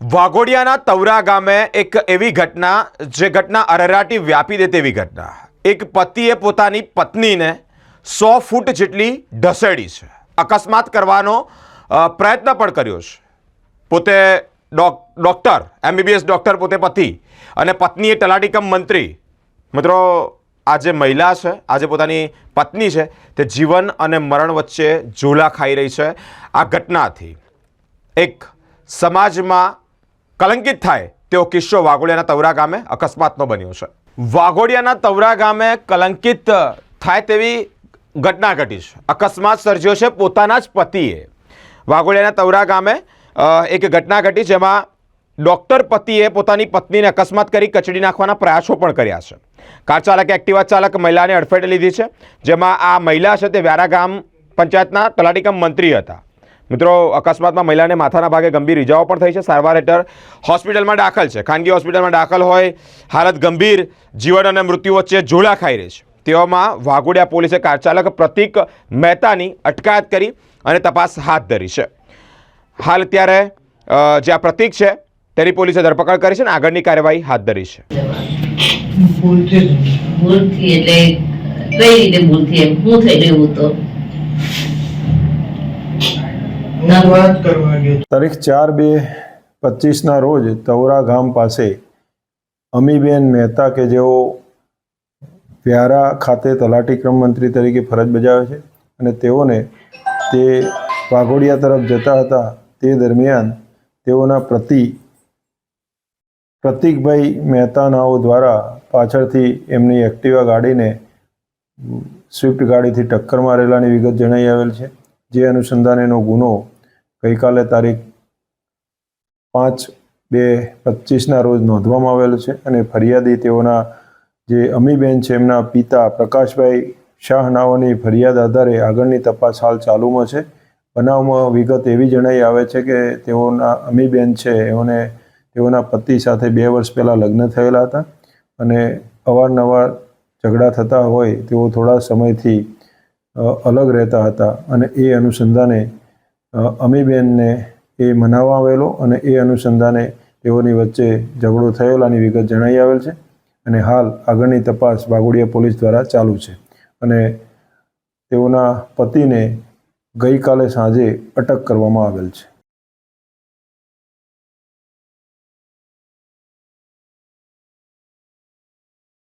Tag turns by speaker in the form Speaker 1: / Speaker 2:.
Speaker 1: વાઘોડિયાના તવરા ગામે એક એવી ઘટના, જે ઘટના અરેરાટી વ્યાપી દે તેવી ઘટના. એક પતિએ પોતાની પત્નીને સો ફૂટ જેટલી ઢસેડી છે. અકસ્માત કરવાનો પ્રયત્ન પણ કર્યો છે. પોતે ડોક, ડૉક્ટર, એમબીબીએસ ડૉક્ટર પોતે પતિ અને પત્નીએ તલાટીકમ મંત્રી. મિત્રો, આ જે મહિલા છે, આ જે પોતાની પત્ની છે, તે જીવન અને મરણ વચ્ચે ઝૂલા ખાઈ રહી છે. આ ઘટનાથી એક સમાજમાં કલંકિત થાય તેવો કિસ્સો વાઘોડિયાના તવરા ગામે અકસ્માતનો બન્યો છે. વાઘોડિયાના તવરા ગામે કલંકિત થાય તેવી ઘટના ઘટી છે. અકસ્માત સર્જ્યો છે પોતાના જ પતિએ. વાઘોડિયાના તવરા ગામે એક ઘટના ઘટી જેમાં ડૉક્ટર પતિએ પોતાની પત્નીને અકસ્માત કરી કચડી નાખવાના પ્રયાસો પણ કર્યા છે. કાર ચાલકે, એક્ટિવા ચાલક મહિલાને અડફેટે લીધી છે. જેમાં આ મહિલા છે તે વ્યારા ગામ પંચાયતના તલાટીકમ મંત્રી હતા. મિત્રો, અકસ્માતમાં મહિલાને માથાના ભાગે ગંભીર ઇજાઓ પણ થઈ છે. સારવાર હેઠળ હોસ્પિટલમાં દાખલ છે. ખાનગી હોસ્પિટલમાં દાખલ હોય, હાલત ગંભીર, જીવન અને મૃત્યુ વચ્ચે ઝોલા ખાઈ રહી છે. તેવામાં વાઘોડિયા પોલીસે કાર ચાલક પ્રતિક મહેતાની અટકાયત કરી અને તપાસ હાથ ધરી છે. હાલ અત્યારે જે આ પ્રતિક છે, તેની પોલીસે ધરપકડ કરી છે અને આગળની કાર્યવાહી હાથ ધરી છે.
Speaker 2: ભૂલથી
Speaker 3: એટલે કઈ રીતે ભૂલથી એમ? હું થઈ ગયું તો
Speaker 2: હું વાત કરવા ગયો
Speaker 4: તારીખ ચાર બે પચીસના રોજ તવરા ગામ પાસે અમીબેન મહેતા કે જેઓ વ્યારા ખાતે તલાટી ક્રમ મંત્રી તરીકે ફરજ બજાવે છે અને તેઓને તે વાઘોડિયા તરફ જતા હતા તે દરમિયાન તેઓના પ્રતિ પ્રતિકભાઈ મહેતાનાઓ દ્વારા પાછળથી એમની એક્ટિવા ગાડીને સ્વિફ્ટ ગાડીથી ટક્કર મારેલાની વિગત જણાઈ આવેલ છે. જે અનુસંધાનેનો ગુનો ગઈકાલે તારીખ પાંચ બે પચીસના રોજ નોંધવામાં આવેલો છે અને ફરિયાદી તેઓના જે અમીબેન છે એમના પિતા પ્રકાશભાઈ શાહ નાઓની ફરિયાદ આધારે આગળની તપાસ હાલ ચાલુમાં છે. બનાવમાં વિગત એવી જણાઈ આવે છે કે તેઓના અમીબેન છે એઓને તેઓના પતિ સાથે બે વર્ષ પહેલાં લગ્ન થયેલા હતા અને અવારનવાર ઝઘડા થતા હોય તેઓ થોડા સમયથી અલગ રહેતા હતા અને એ અનુસંધાને અમીબેનને એ મનાવવા આવેલો અને એ અનુસંધાને તેઓની વચ્ચે ઝઘડો થયેલાની વિગત જણાઈ આવેલ છે અને હાલ આગળની તપાસ વાઘોડિયા પોલીસ દ્વારા ચાલુ છે. અને તેઓના પતિને ગઈકાલે સાંજે અટક કરવામાં આવેલ છે.